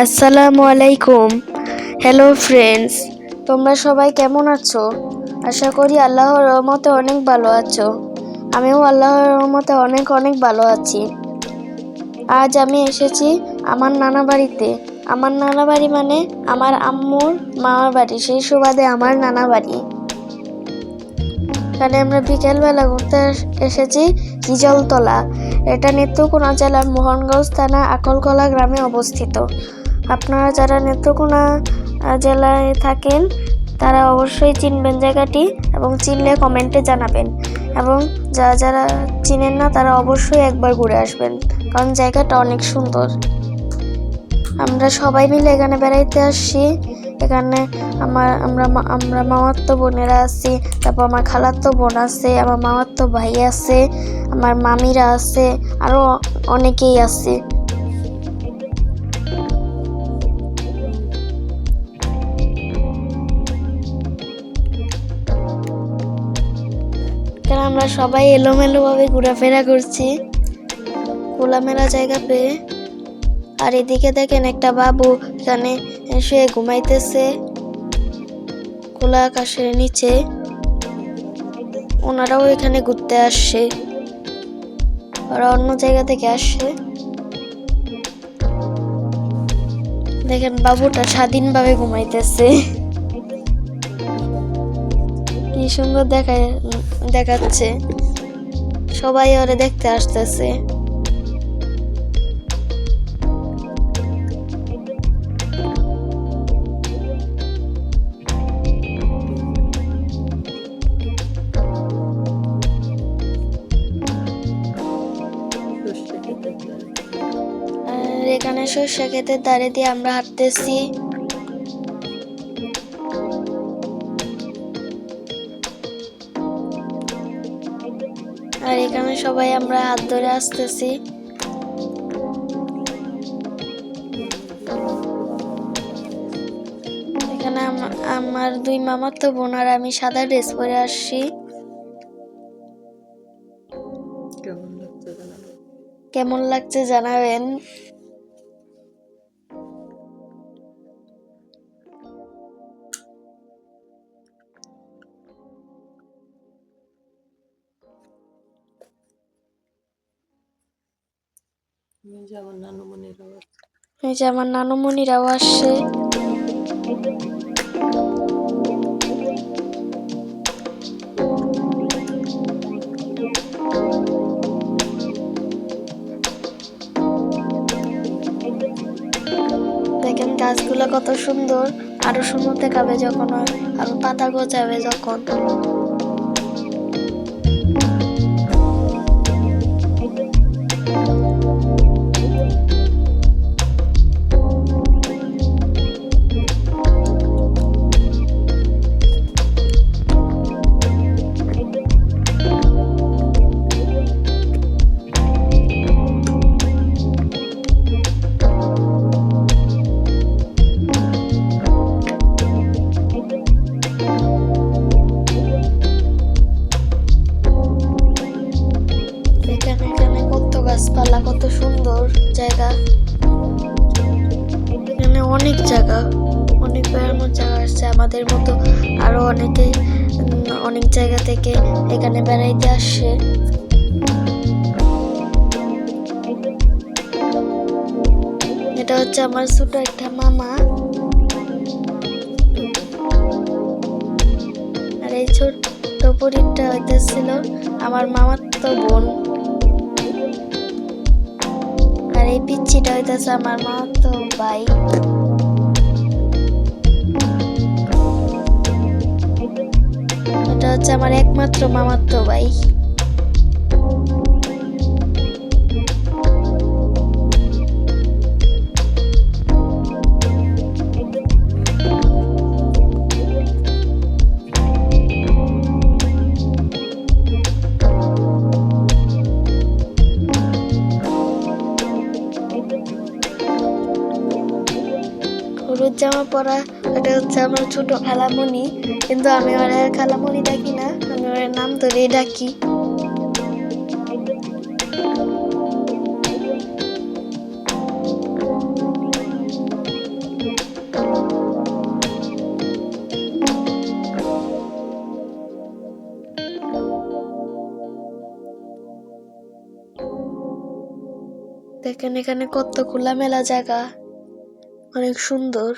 আসসালামু আলাইকুম। Hello friends তোমরা সবাই কেমন আছো? আশা করি আল্লাহর রহমতে অনেক ভালো আছো। আমিও আল্লাহর রহমতে অনেক অনেক ভালো আছি। আজ আমি এসেছি আমার নানা বাড়িতে। আমার নানা বাড়ি মানে আমার আম্মুর মামার বাড়ি, সেই সুবাদে আমার নানা বাড়ি। এখানে আমরা বিকেলবেলা ঘুরতে এসেছি হিজলতলা এটা নেত্রকোনা জেলার মোহনগঞ্জ থানা আকলকলা গ্রামে অবস্থিত। আপনারা যারা নেত্রকোনা জেলায় থাকেন, তারা অবশ্যই চিনবেন জায়গাটি এবং চিনলে কমেন্টে জানাবেন। এবং যারা যারা চিনেন না, তারা অবশ্যই একবার ঘুরে আসবেন, কারণ জায়গাটা অনেক সুন্দর। আমরা সবাই মিলে এখানে বেড়াইতে আসছি। এখানে আমার, আমরা আমরা মামাত্ম বোনেরা আছি, তারপর আমার খালাত্তো বোন আছে, আমার মামাত্ম ভাই আছে, আমার মামিরা আছে আরও অনেকেই আছে। আমরা সবাই এলোমেলো ভাবে ঘোরাফেরা করছি। খোলামেলা জায়গা পেয়ে। আর এদিকে দেখেন একটা বাবু এখানে শুয়ে ঘুমাইতেছে। খোলা আকাশের নিচে। ওনারাও এখানে ঘুরতে আসছে। ওরা অন্য জায়গা থেকে আসছে। দেখেন বাবুটা স্বাধীনভাবে ঘুমাইতেছে। কি সুন্দর দেখা দেখাচ্ছে। সবাই ওরে দেখতে আসতেছে। আর এখানে সর্ষে ক্ষেতের ধারে দিয়ে আমরা হাঁটতেছি। এখানে সবাই আমরা হাত ধরে আসতেছি। এখানে আম- আমার দুই মামার তো বোন আর আমি সাদা ড্রেস পরে আসছি। কেমন লাগছে জানাবেন? যে আমার নানুমণির আওয়াজ এই যে আমার নানুমণিরাও আসছে দেখেন গাছগুলো কত সুন্দর। আরও সুন্দর দেখাবে যখন, আরও পাতা গজাবে যখন। আমাদের মতো আরও অনেকে অনেক জায়গা থেকে এখানে বেড়াইতে আসে। এটা হচ্ছে আমার ছোট একটা মামা। আর এই ছোট্ট পরীরটা হইতেছিল আমার মামার তো বোন। আর এই পিচ্ছিটা হইতেছে আমার মামার তো ভাই। এটা হচ্ছে আমার একমাত্র মামার তো ভাই। হলুদ জামা পরা এটা হচ্ছে আমার ছোট খালামণি। কিন্তু আমি ওর খালামণি ডাকি না, আমি ওর নাম ধরেই ডাকি। দেখেন এখানে কত খোলামেলা জায়গা, অনেক সুন্দর।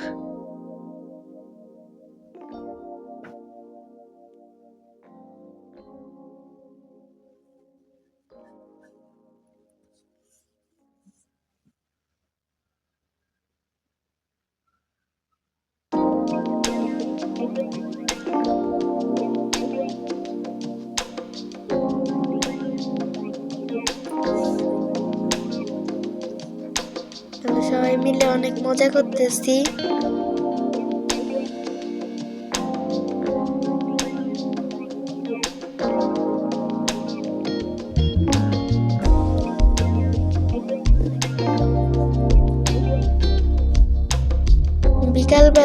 সবাই মিলে অনেক মজা করতেছি।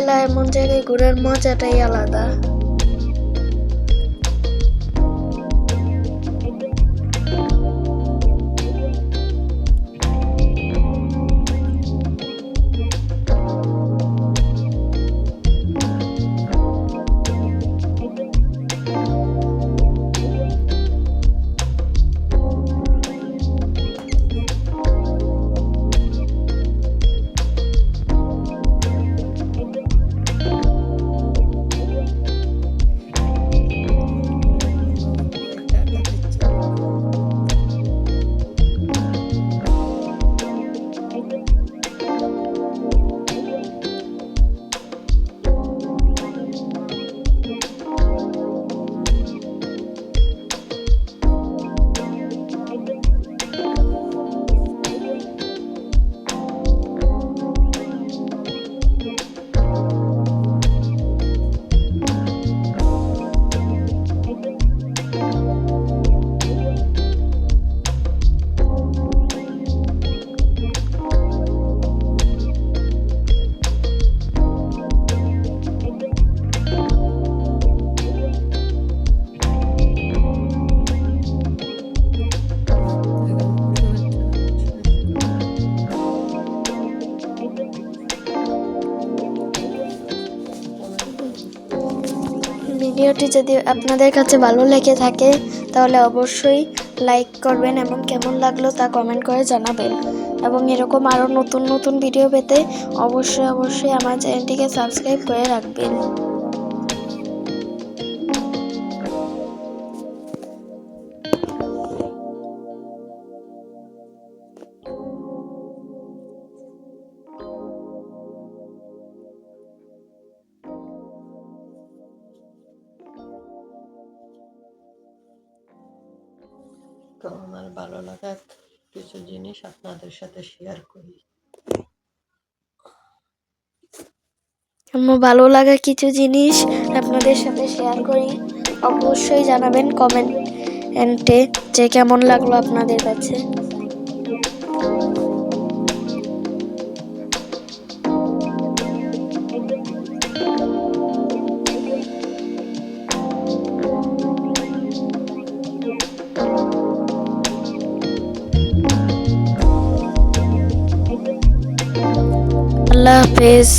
বেলা এমন জায়গায় ঘোরার মজাটাই আলাদা। ভিডিওটি যদি আপনাদের কাছে ভালো লেগে থাকে, তাহলে অবশ্যই লাইক করবেন এবং কেমন লাগল তা কমেন্ট করে জানাবেন। এবং এরকম আরও নতুন নতুন ভিডিও পেতে অবশ্যই অবশ্যই আমার চ্যানেলটিকে সাবস্ক্রাইব করে রাখবেন। তো আমার ভালো লাগা কিছু জিনিস আপনাদের সাথে শেয়ার করি। আমার ভালো লাগা কিছু জিনিস আপনাদের সাথে শেয়ার করি, অবশ্যই জানাবেন কমেন্টে যে কেমন লাগল আপনাদের কাছে। আল্লাহ হাফেজ